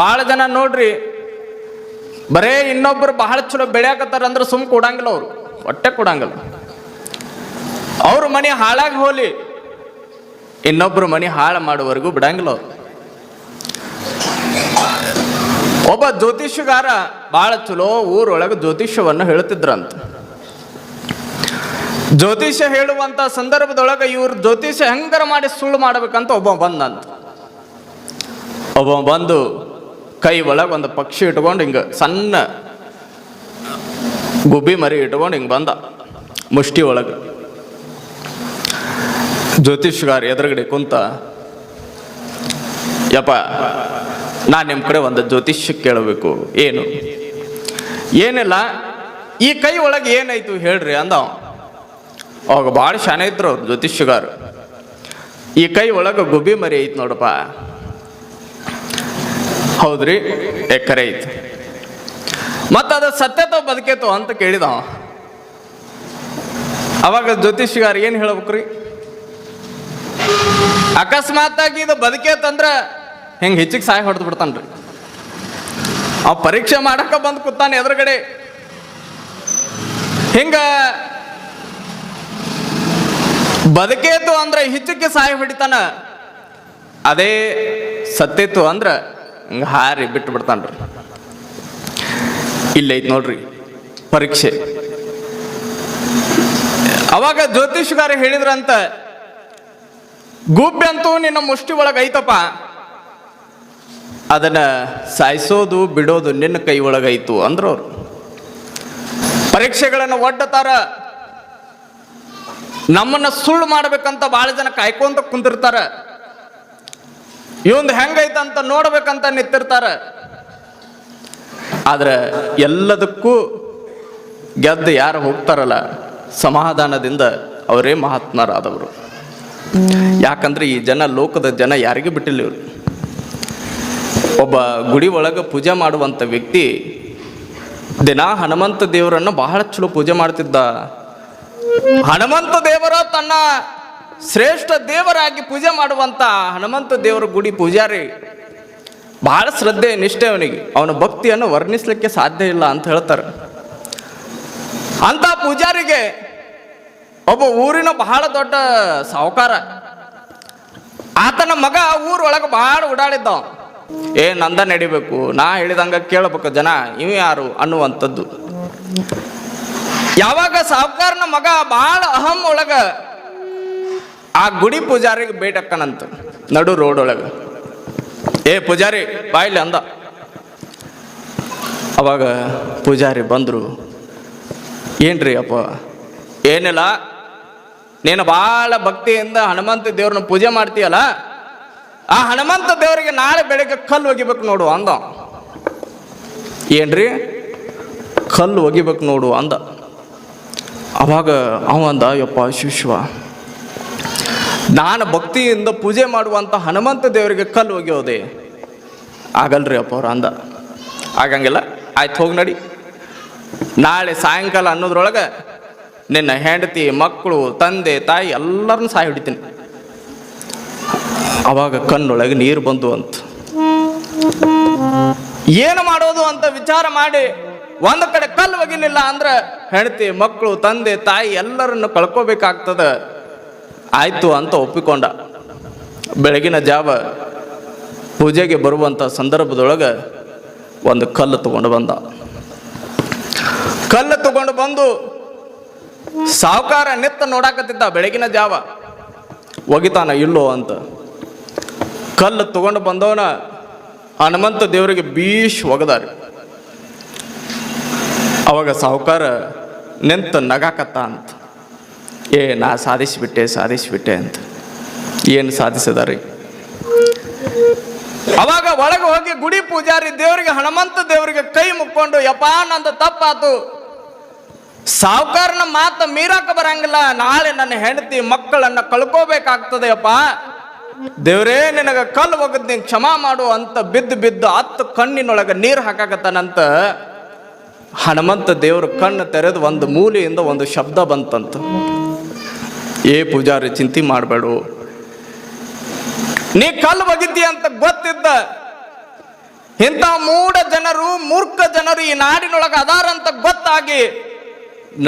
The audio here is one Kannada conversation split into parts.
ಭಾಳ ಜನ ನೋಡ್ರಿ, ಬರೇ ಇನ್ನೊಬ್ರು ಬಹಳ ಚಲೋ ಬೆಳೆಯಾಕತ್ತಾರ ಅಂದ್ರೆ ಸುಮ್ ಕೊಡಂಗಿಲ್ಲ ಅವ್ರು, ಹೊಟ್ಟೆ ಕೊಡಂಗಿಲ್ಲ. ಅವ್ರ ಮನೆ ಹಾಳಾಗಿ ಹೋಲಿ, ಇನ್ನೊಬ್ರು ಮನೆ ಹಾಳು ಮಾಡುವವರೆಗೂ ಬಿಡಂಗಿಲ್ಲ ಅವ್ರು. ಒಬ್ಬ ಜ್ಯೋತಿಷ್ಯಗಾರ ಬಹಳ ಚಲೋ ಊರೊಳಗೆ ಜ್ಯೋತಿಷ್ಯವನ್ನು ಹೇಳ್ತಿದ್ರಂತ. ಜ್ಯೋತಿಷ್ಯ ಹೇಳುವಂತ ಸಂದರ್ಭದೊಳಗೆ ಇವ್ರು ಜ್ಯೋತಿಷ್ಯ ಹೆಂಗಾರ ಮಾಡಿ ಸುಳ್ಳು ಮಾಡ್ಬೇಕಂತ ಒಬ್ಬ ಬಂದಂತ. ಒಬ್ಬ ಬಂದು ಕೈ ಒಳಗೆ ಒಂದು ಪಕ್ಷಿ ಇಟ್ಕೊಂಡು ಹಿಂಗೆ ಸಣ್ಣ ಗುಬ್ಬಿ ಮರಿ ಇಟ್ಕೊಂಡು ಹಿಂಗೆ ಬಂದ ಮುಷ್ಟಿ ಒಳಗೆ. ಜ್ಯೋತಿಷ್ಗಾರ ಎದುರುಗಡೆ ಕುಂತ, ಯಪ್ಪ ನಾ ನಿಮ್ಮ ಕಡೆ ಒಂದು ಜ್ಯೋತಿಷ್ಯ ಕೇಳಬೇಕು, ಏನು? ಏನಿಲ್ಲ, ಈ ಕೈ ಒಳಗೆ ಏನಾಯ್ತು ಹೇಳ್ರಿ, ಅಂದ ಅವ. ಅವಾಗ ಭಾಳ ಶಾನೆ ಇದ್ರು ಅವ್ರು ಜ್ಯೋತಿಷ್ಯಗಾರು. ಈ ಕೈ ಒಳಗೆ ಗುಬ್ಬಿ ಮರಿ ಐತ್ ನೋಡಪ್ಪ ಹೌದ್ರಿ? ಎಕರೆ ಐತಿ. ಮತ್ತ ಅದು ಸತ್ಯತೋ ಬದುಕೇತೋ ಅಂತ ಕೇಳಿದ ಅವ. ಅವಾಗ ಜ್ಯೋತಿಷಿಗಾರ ಏನು ಹೇಳ್ಬೇಕ್ರಿ? ಅಕಸ್ಮಾತ್ ಆಗಿ ಇದು ಬದುಕೇತಂದ್ರ ಹಿಂಗೆ ಹೆಚ್ಚಿಗೆ ಸಹಾಯ ಹೊಡೆದು ಬಿಡ್ತಾನ್ರಿ. ಅವ ಪರೀಕ್ಷೆ ಮಾಡಕ ಬಂದು ಕೂತಾನೆ ಎದುರುಗಡೆ. ಹಿಂಗ ಬದುಕೇತು ಅಂದ್ರೆ ಹೆಚ್ಚಿಗೆ ಸಹಾಯ ಹೊಡಿತಾನ. ಅದೇ ಸತ್ತೇತು ಅಂದ್ರ ಹಿಂಗ ಹಾರಿ ಬಿಟ್ಟು ಬಿಡ್ತಾನ್ರಿ. ಇಲ್ಲೈತ್ ನೋಡ್ರಿ, ಪರೀಕ್ಷೆ. ಅವಾಗ ಜ್ಯೋತಿಷ್ಗಾರ ಹೇಳಿದ್ರಂತ ಗುಬ್ಬೆ ಅಂತೂ ನಿನ್ನ ಮುಷ್ಟಿ ಒಳಗೆ ಐತಪ್ಪ. ಅದನ್ನ ಸಾಯಿಸೋದು, ಬಿಡೋದು ನಿನ್ನ ಕೈ ಒಳಗೈತು ಅಂದ್ರು ಅವ್ರು ಪರೀಕ್ಷೆಗಳನ್ನು ಒಡ್ಡತಾರ ನಮ್ಮನ್ನ ಸುಳ್ಳು ಮಾಡ್ಬೇಕಂತ ಬಹಳ ಜನ ಕಾಯ್ಕೊಂತ ಕುಂತಿರ್ತಾರ ಇವಂದು ಹೆಂಗೈತಂತ ನೋಡ್ಬೇಕಂತ ನಿಂತಿರ್ತಾರ. ಆದ್ರೆ ಎಲ್ಲದಕ್ಕೂ ಗೆದ್ದು ಯಾರು ಹೋಗ್ತಾರಲ್ಲ, ಸಮಾಧಾನದಿಂದ ಅವರೇ ಮಹಾತ್ಮರಾದವರು. ಯಾಕಂದ್ರೆ ಈ ಜನ ಲೋಕದ ಜನ ಯಾರಿಗೂ ಬಿಟ್ಟಿಲ್ಲ ಇವರು. ಒಬ್ಬ ಗುಡಿ ಒಳಗೆ ಪೂಜೆ ಮಾಡುವಂಥ ವ್ಯಕ್ತಿ ದಿನ ಹನುಮಂತ ದೇವರನ್ನು ಬಹಳ ಚಲೋ ಪೂಜೆ ಮಾಡ್ತಿದ್ದ. ಹನುಮಂತ ದೇವರ ತನ್ನ ಶ್ರೇಷ್ಠ ದೇವರಾಗಿ ಪೂಜೆ ಮಾಡುವಂತ ಹನುಮಂತ ದೇವರ ಗುಡಿ ಪೂಜಾರಿ, ಬಹಳ ಶ್ರದ್ಧೆ, ನಿಷ್ಠೆ ಅವನಿಗೆ. ಅವನ ಭಕ್ತಿಯನ್ನು ವರ್ಣಿಸಲಿಕ್ಕೆ ಸಾಧ್ಯ ಇಲ್ಲ ಅಂತ ಹೇಳ್ತಾರೆ. ಅಂತ ಪೂಜಾರಿಗೆ ಒಬ್ಬ ಊರಿನ ಬಹಳ ದೊಡ್ಡ ಸಾಹುಕಾರ. ಆತನ ಮಗ ಊರೊಳಗೆ ಬಹಳ ಓಡಾಡಿದ್ದ ಏ, ನಂದ ನಡಿಬೇಕು, ನಾ ಹೇಳಿದಂಗ ಕೇಳಬೇಕು ಜನ, ಇವ ಯಾರು ಅನ್ನುವಂಥದ್ದು. ಯಾವಾಗ ಸಾಹುಕಾರನ ಮಗ ಬಹಳ ಅಹಂ ಒಳಗ ಆ ಗುಡಿ ಪೂಜಾರಿಗೆ ಬೇಟಕ್ಕನಂತ ನಡು ರೋಡ್ ಒಳಗ ಏ ಪೂಜಾರಿ ಬಾಯಿಲಿ ಅಂದ. ಅವಾಗ ಪೂಜಾರಿ ಬಂದರು, ಏನ್ರಿ ಅಪ್ಪ? ಏನಿಲ್ಲ, ನೀನು ಭಾಳ ಭಕ್ತಿಯಿಂದ ಹನುಮಂತ ದೇವ್ರನ್ನ ಪೂಜೆ ಮಾಡ್ತೀಯಲ್ಲ, ಆ ಹನುಮಂತ ದೇವರಿಗೆ ನಾಳೆ ಬೆಳಗ್ಗೆ ಕಲ್ಲು ಒಗಿಬೇಕು ನೋಡು ಅಂದ. ಏನ್ರಿ? ಕಲ್ಲು ಒಗಿಬೇಕು ನೋಡು ಅಂದ. ಅವಾಗ ಅವಂದ ಅಂದ, ಯಪ್ಪ ಶಿಶ್ವ ನಾನು ಭಕ್ತಿಯಿಂದ ಪೂಜೆ ಮಾಡುವಂಥ ಹನುಮಂತ ದೇವರಿಗೆ ಕಲ್ಲು ಒಗೆಯೋದೆ. ಆಗಲ್ರಿ ಅಪ್ಪ ಅವ್ರ ಅಂದ. ಆಗಂಗಿಲ್ಲ, ಆಯ್ತು ಹೋಗಿ ನಡಿ. ನಾಳೆ ಸಾಯಂಕಾಲ ಅನ್ನೋದ್ರೊಳಗೆ ನಿನ್ನ ಹೆಂಡತಿ, ಮಕ್ಕಳು, ತಂದೆ, ತಾಯಿ ಎಲ್ಲರನ್ನು ಸಾಯಿ ಹಿಡಿತೀನಿ. ಅವಾಗ ಕಣ್ಣೊಳಗೆ ನೀರು ಬಂದು ಅಂತ. ಏನು ಮಾಡೋದು ಅಂತ ವಿಚಾರ ಮಾಡಿ ಒಂದು ಕಡೆ ಕಲ್ಲು ಒಗಿಲಿಲ್ಲ ಅಂದ್ರೆ ಹೆಂಡತಿ, ಮಕ್ಕಳು, ತಂದೆ, ತಾಯಿ ಎಲ್ಲರನ್ನು ಕಳ್ಕೋಬೇಕಾಗ್ತದ. ಆಯ್ತು ಅಂತ ಒಪ್ಪಿಕೊಂಡ. ಬೆಳಗಿನ ಜಾವ ಪೂಜೆಗೆ ಬರುವಂಥ ಸಂದರ್ಭದೊಳಗೆ ಒಂದು ಕಲ್ಲು ತಗೊಂಡು ಬಂದ. ಕಲ್ಲು ತಗೊಂಡು ಬಂದು ಸಾವುಕಾರ ನೆತ್ತ ನೋಡಾಕತ್ತಿದ್ದ ಬೆಳಗಿನ ಜಾವ. ಒಗಿತಾನ, ಇಲ್ಲೋ ಅಂತ. ಕಲ್ಲು ತಗೊಂಡು ಬಂದವನ ಹನುಮಂತ ದೇವರಿಗೆ ಬೀಶ್ ಒಗದಾರಿ. ಅವಾಗ ಸಾಹುಕಾರ ನಿಂತ ನಗಾಕತ್ತ ಅಂತ. ಏ, ನಾ ಸಾಧಿಸಿಬಿಟ್ಟೆ ಸಾಧಿಸಿಬಿಟ್ಟೆ ಅಂತ. ಏನು ಸಾಧಿಸಿದಾರೆ? ಅವಾಗ ಒಳಗೆ ಹೋಗಿ ಗುಡಿ ಪೂಜಾರಿ ದೇವರಿಗೆ, ಹನುಮಂತ ದೇವರಿಗೆ ಕೈ ಮುಕ್ಕೊಂಡು, ಯಪ್ಪ, ನಂದು ತಪ್ಪಾತು. ಸಾವುಕಾರನ ಮಾತ ಮೀರಾಕ ಬರಂಗಿಲ್ಲ. ನಾಳೆ ನನ್ನ ಹೆಂಡತಿ, ಮಕ್ಕಳನ್ನ ಕಳ್ಕೋಬೇಕಾಗ್ತದೆಯಪ್ಪ ದೇವರೇ, ನಿನಗೆ ಕಲ್ಲು ಒಗದ್ ನೀನ್ ಕ್ಷಮಾ ಮಾಡು ಅಂತ ಬಿದ್ದು ಬಿದ್ದು ಹತ್ತು ಕಣ್ಣಿನೊಳಗೆ ನೀರು ಹಾಕಾಕತ್ತಾನಂತ ಹನುಮಂತ ದೇವ್ರ ಕಣ್ಣು ತೆರೆದು ಒಂದು ಮೂಲೆಯಿಂದ ಒಂದು ಶಬ್ದ ಬಂತಂತ. ಏ ಪೂಜಾರಿ, ಚಿಂತೆ ಮಾಡಬೇಡು. ನೀ ಕಲ್ಲು ಒಗಿತಿ ಅಂತ ಗೊತ್ತಿದ್ದ ಇಂಥ ಮೂಢ ಜನರು, ಮೂರ್ಖ ಜನರು ಈ ನಾಡಿನೊಳಗೆ ಅದಾರ ಅಂತ ಗೊತ್ತಾಗಿ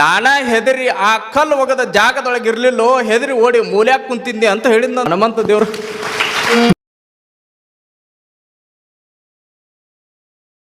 ನಾನಾ ಹೆದರಿ ಆ ಕಲ್ಲು ಒಗದ ಜಾಗದೊಳಗೆ ಇರ್ಲಿಲ್ಲೋ ಹೆದರಿ ಓಡಿ ಮೂಲ್ಯಾಕ್ ಕುಂತಿದ್ದೆ ಅಂತ ಹೇಳಿದ್ನ ಹನುಮಂತ ದೇವ್ರು.